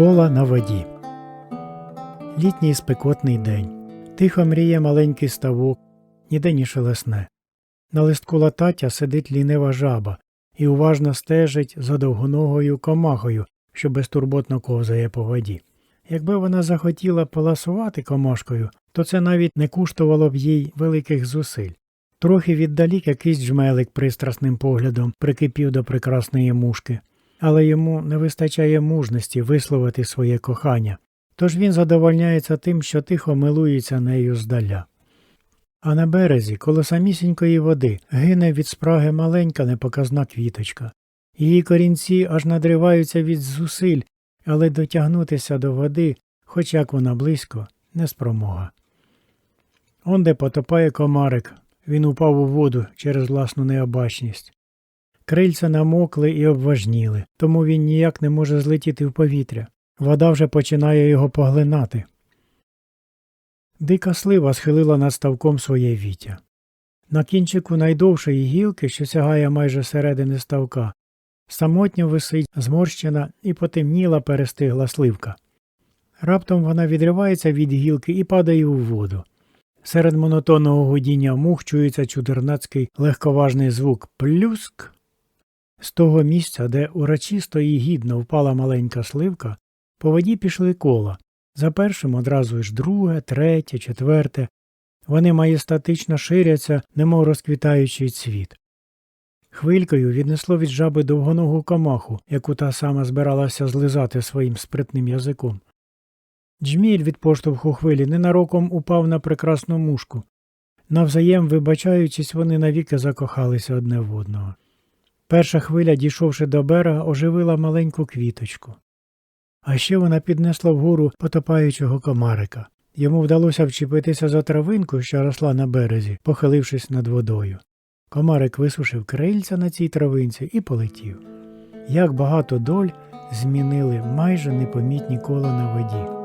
Кола на воді. Літній спекотний день. Тихо мріє маленький ставок, ніде ні шелесне. На листку латаття сидить лінива жаба і уважно стежить за довгоногою комахою, що безтурботно ковзає по воді. Якби вона захотіла поласувати комашкою, то це навіть не коштувало б їй великих зусиль. Трохи віддалік якийсь жмелик пристрасним поглядом прикипів до прекрасної мушки, але йому не вистачає мужності висловити своє кохання, тож він задовольняється тим, що тихо милується нею здаля. А на березі, коло самісінької води, гине від спраги маленька непоказна квіточка. Її корінці аж надриваються від зусиль, але дотягнутися до води, хоч як вона близько, не спромога. Онде потопає комарик, він упав у воду через власну необачність. Крильця намокли і обважніли, тому він ніяк не може злетіти в повітря. Вода вже починає його поглинати. Дика слива схилила над ставком своє віття. На кінчику найдовшої гілки, що сягає майже середини ставка, самотньо висить зморщена і потемніла перестигла сливка. Раптом вона відривається від гілки і падає у воду. Серед монотонного гудіння мух чується чудернацький легковажний звук плюск. З того місця, де урочисто і гідно впала маленька сливка, по воді пішли кола. За першим одразу ж друге, третє, четверте. Вони маєстатично ширяться, немов розквітаючий цвіт. Хвилькою віднесло від жаби довгоногу комаху, яку та сама збиралася злизати своїм спритним язиком. Джміль від поштовху хвилі ненароком упав на прекрасну мушку. Навзаєм вибачаючись, вони навіки закохалися одне в одного. Перша хвиля, дійшовши до берега, оживила маленьку квіточку. А ще вона піднесла вгору потопаючого комарика. Йому вдалося вчепитися за травинку, що росла на березі, похилившись над водою. Комарик висушив крильця на цій травинці і полетів. Як багато доль змінили майже непомітні кола на воді.